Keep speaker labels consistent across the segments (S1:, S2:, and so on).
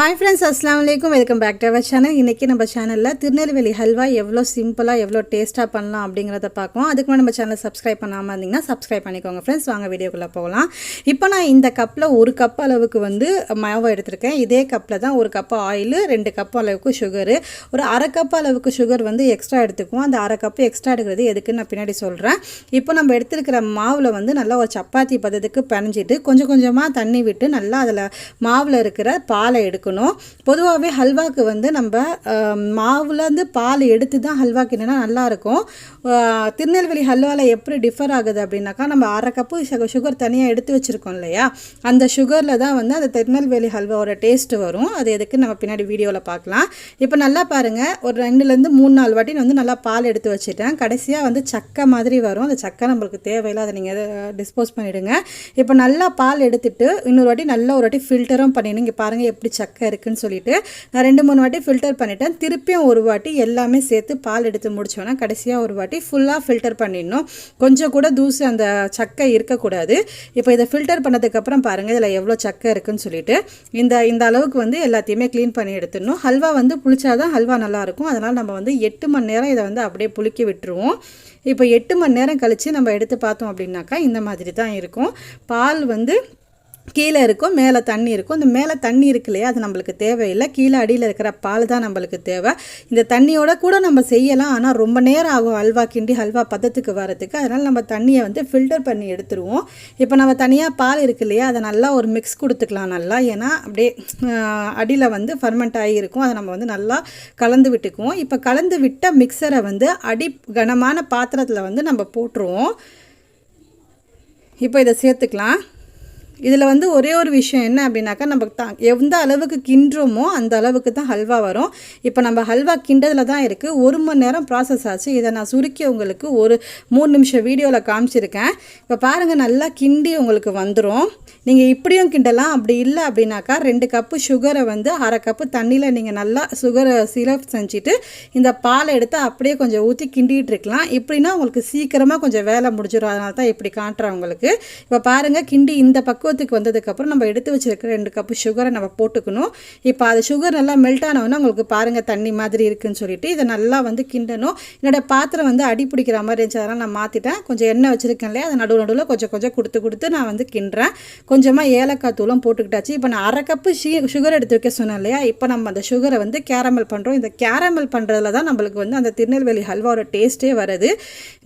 S1: Hi friends அஸ்லாம் வலைக்கும் welcome back to our channel இன்றைக்கி நம்ம சேனலில் திருநெல்வேலி ஹல்வா எவ்வளோ சிம்பிளாக எவ்வளோ டேஸ்ட்டாக பண்ணலாம் அப்படிங்கிறத பார்க்கலாம். அதுக்கு மேலே நம்ம சேனல் சப்ஸ்கிரைப் பண்ணாமல் இருந்தீங்கன்னா சப்ஸ்கிரைப் பண்ணிக்கோங்க ஃப்ரெண்ட்ஸ் வாங்க வீடியோக்குள்ளே போகலாம். இப்போ நான் இந்த கப்பில் ஒரு கப் அளவுக்கு வந்து மாவை எடுத்திருக்கேன். இதே கப்பில் தான் ஒரு கப் ஆயில் ரெண்டு கப் அளவுக்கு சுகரு ஒரு அரை கப் அளவுக்கு சுகர் வந்து எக்ஸ்ட்ரா எடுத்துக்குவோம். அந்த அரை கப்பு எக்ஸ்ட்ரா எடுக்கிறது எதுக்குன்னு நான் பின்னாடி சொல்கிறேன் இப்போ நம்ம எடுத்துருக்கிற மாவில் வந்து நல்லா ஒரு சப்பாத்தி பதத்துக்கு பிணைஞ்சிட்டு கொஞ்சம் கொஞ்சமாக தண்ணி விட்டு நல்லா அதில் மாவில் இருக்கிற பாலை எடுக்கணும். பொதுவாகவே ஹல்வாக்கு வந்து நம்ம மாவுலேருந்து பால் எடுத்து தான் ஹல்வாக்கு என்னென்னா நல்லாயிருக்கும் திருநெல்வேலி ஹல்வாவில் எப்படி டிஃபர் ஆகுது அப்படின்னாக்கா நம்ம அரை கப்பு சுகர் தனியாக எடுத்து வச்சுருக்கோம் இல்லையா? அந்த சுகரில் தான் வந்து அந்த திருநெல்வேலி ஹல்வாவோட டேஸ்ட் வரும். அது எதுக்கு நம்ம பின்னாடி வீடியோவில் பார்க்கலாம். இப்போ நல்லா பாருங்கள் ஒரு ரெண்டுலேருந்து மூணு நாலு வாட்டி வந்து நல்லா பால் எடுத்து வச்சுட்டேன். கடைசியாக வந்து சக்கை மாதிரி வரும். அந்த சக்கை நம்மளுக்கு தேவையில்லை அதை நீங்கள் டிஸ்போஸ் பண்ணிவிடுங்க இப்போ நல்லா பால் எடுத்துட்டு இன்னொரு வாட்டி நல்லா ஒரு வாட்டி ஃபில்டரும் பண்ணிடுங்க. இங்கே பாருங்கள் எப்படி சக்கை சக்கை இருக்குன்னு சொல்லிட்டு நான் ரெண்டு மூணு வாட்டி ஃபில்டர் பண்ணிட்டேன். திருப்பியும் ஒரு வாட்டி எல்லாமே சேர்த்து பால் எடுத்து முடித்தோன்னா கடைசியாக ஒரு வாட்டி ஃபுல்லாக ஃபில்டர் பண்ணிடணும். கொஞ்சம் கூட தூசு அந்த சக்கை இருக்கக்கூடாது. இப்போ இதை ஃபில்டர் பண்ணதுக்கப்புறம் பாருங்கள் இதில் எவ்வளோ சக்கை இருக்குன்னு சொல்லிட்டு. இந்த இந்த அளவுக்கு வந்து எல்லாத்தையுமே க்ளீன் பண்ணி எடுத்துடணும். ஹல்வா வந்து புளிச்சாதான் ஹல்வா நல்லாயிருக்கும். அதனால் நம்ம வந்து எட்டு மணி நேரம் இதை வந்து அப்படியே புளிக்க விட்டுருவோம். இப்போ எட்டு மணி நேரம் கழித்து நம்ம எடுத்து பார்த்தோம் அப்படின்னாக்கா இந்த மாதிரி தான் இருக்கும். பால் வந்து கீழே இருக்கும் மேலே தண்ணி இருக்கும். இந்த மேலே தண்ணி இருக்கு இல்லையா அது நம்மளுக்கு தேவையில்லை. கீழே அடியில் இருக்கிற பால் தான் நம்மளுக்கு தேவை. இந்த தண்ணியோட கூட நம்ம செய்யலாம். ஆனால் ரொம்ப நேரம் ஆகும் அல்வா கிண்டி ஹல்வா பதத்துக்கு வரதுக்கு அதனால் நம்ம தண்ணியை வந்து ஃபில்டர் பண்ணி எடுத்துருவோம். இப்போ நம்ம தனியாக பால் இருக்கு இல்லையா அதை நல்லா ஒரு மிக்ஸ் கொடுத்துக்கலாம் நல்லா. ஏன்னா அப்படியே அடியில் வந்து ஃபர்மெண்ட் ஆகியிருக்கும் அதை நம்ம வந்து நல்லா கலந்து விட்டுக்குவோம். இப்போ கலந்து விட்ட மிக்சரை வந்து அடி கனமான பாத்திரத்தில் வந்து நம்ம போட்டுருவோம். இப்போ இதை சேர்த்துக்கலாம். இதில் வந்து ஒரே ஒரு விஷயம் என்ன அப்படின்னாக்கா நம்ம தான் எந்த அளவுக்கு கிண்டுறோமோ அந்த அளவுக்கு தான் ஹல்வா வரும். இப்போ நம்ம ஹல்வா கிண்டதில் தான் இருக்குது ஒரு மணி நேரம் ப்ராசஸ் ஆச்சு. இதை நான் சுருக்கி உங்களுக்கு ஒரு மூணு நிமிஷம் வீடியோவில் காமிச்சிருக்கேன். இப்போ பாருங்கள் நல்லா கிண்டி உங்களுக்கு வந்துடும் நீங்கள் இப்படியும் கிண்டலாம். அப்படி இல்லை அப்படின்னாக்கா ரெண்டு கப்பு சுகரை வந்து அரை கப்பு தண்ணியில் நீங்கள் நல்லா சுகரை சிரப் செஞ்சுட்டு இந்த பாலை எடுத்து அப்படியே கொஞ்சம் ஊற்றி கிண்டிகிட்டு இருக்கலாம். இப்படின்னா உங்களுக்கு சீக்கிரமாக கொஞ்சம் வேலை முடிஞ்சிடும் அதனால தான் இப்படி காட்டுறேன் உங்களுக்கு. இப்போ பாருங்கள் கிண்டி இந்த பக்கம் பக்குவத்துக்கு வந்ததுக்கப்புறம் நம்ம எடுத்து வச்சுருக்க ரெண்டு கப்பு சுகரை நம்ம போட்டுக்கணும். இப்போ அது சுகர் நல்லா மெல்ட் ஆனவொன்னே உங்களுக்கு பாருங்கள் தண்ணி மாதிரி இருக்குதுன்னு சொல்லிட்டு இதை நல்லா வந்து கிண்டணும். என்னோடய பாத்திரம் வந்து அடி பிடிக்கிற மாதிரி இருந்துச்சு அதெல்லாம் நான் மாற்றிட்டேன் கொஞ்சம் எண்ணெய் வச்சுருக்கேன் இல்லையா? அதை நடுவு நடுவில் கொஞ்சம் கொஞ்சம் கொடுத்து கொடுத்து நான் வந்து கிண்டுறேன். கொஞ்சமாக ஏலக்காய் தூளும் போட்டுக்கிட்டாச்சு. இப்போ நான் அரை கப்பு ஷீ சுகர் எடுத்து வைக்க சொன்னேன் இல்லையா? இப்போ நம்ம அந்த சுகரை வந்து கேரமல் பண்ணுறோம் இந்த கேரமல் பண்ணுறதுல தான் நம்மளுக்கு வந்து அந்த திருநெல்வேலி ஹல்வாவோட டேஸ்ட்டே வருது.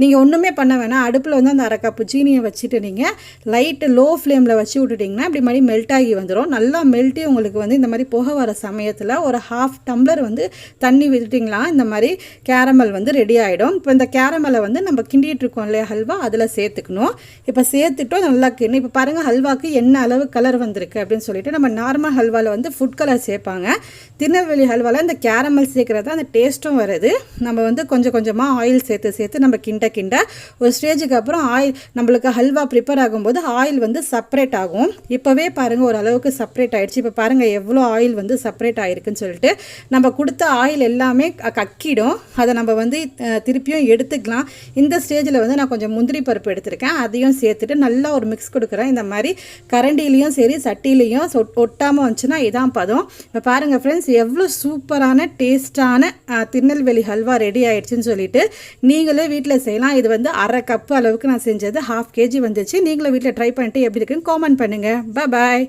S1: நீங்கள் ஒன்றுமே பண்ண வேணாம். அடுப்பில் வந்து அந்த அரை கப்பு சீனியை வச்சுட்டு நீங்கள் லைட்டு லோ ஃப்ளேமில் வச்சு வச்சு விட்டுட்டிங்கன்னா இப்படி மாதிரி மெல்ட் ஆகி வந்துடும் நல்லா மெல்ட்டி உங்களுக்கு வந்து இந்த மாதிரி புகை வர சமயத்தில் ஒரு ஹாஃப் டம்ளர் வந்து தண்ணி விட்டுட்டிங்களா இந்த மாதிரி கேரமல் வந்து ரெடி ஆகிடும் இப்போ இந்த கேரமலை வந்து நம்ம கிண்டிகிட்டு இருக்கோம் இல்லையா ஹல்வா? அதில் சேர்த்துக்கணும். இப்போ சேர்த்துட்டோம் நல்லா கிண்ணி இப்போ பாருங்கள் ஹல்வாக்கு என்ன அளவு கலர் வந்திருக்கு அப்படின்னு சொல்லிட்டு நம்ம நார்மல் ஹல்வாவில் வந்து ஃபுட் கலர் சேர்ப்பாங்க. திருநெல்வேலி ஹல்வாவில் இந்த கேரமல் சேர்க்குறது அந்த டேஸ்ட்டும் வருது. நம்ம வந்து கொஞ்சம் கொஞ்சமாக ஆயில் சேர்த்து சேர்த்து நம்ம கிண்ட கிண்ட ஒரு ஸ்டேஜுக்கு அப்புறம் ஆயில் நம்மளுக்கு ஹல்வா ப்ரிப்பேர் ஆகும்போது ஆயில் வந்து செப்பரேட் ஆகும். இப்போவே பாருங்கள் ஓரளவுக்கு செப்பரேட் ஆகிடுச்சு இப்போ பாருங்கள் எவ்வளோ ஆயில் வந்து செப்பரேட் ஆகிருக்குன்னு சொல்லிட்டு நம்ம கொடுத்த ஆயில் எல்லாமே கக்கிடும். அதை நம்ம வந்து திருப்பியும் எடுத்துக்கலாம். இந்த ஸ்டேஜில் வந்து நான் கொஞ்சம் முந்திரி பருப்பு எடுத்திருக்கேன். அதையும் சேர்த்துட்டு நல்லா ஒரு மிக்ஸ் கொடுக்குறேன். இந்த மாதிரி கரண்டிலையும் சரி சட்டிலையும் ஒட்டாமல் வந்துச்சுன்னா இதான் பதம். இப்போ பாருங்கள் ஃப்ரெண்ட்ஸ் எவ்வளோ சூப்பரான டேஸ்டான திருநெல்வேலி ஹல்வா ரெடி ஆகிடுச்சின்னு சொல்லிட்டு நீங்களே வீட்டில் செய்யலாம். இது வந்து அரை கப்பு அளவுக்கு நான் செஞ்சது. ஹாஃப் கேஜி வந்துச்சு. நீங்களும் வீட்டில் ட்ரை பண்ணிட்டு எப்படி இருக்குன்னு கமெண்ட் பண்ணுங்கள் பாய்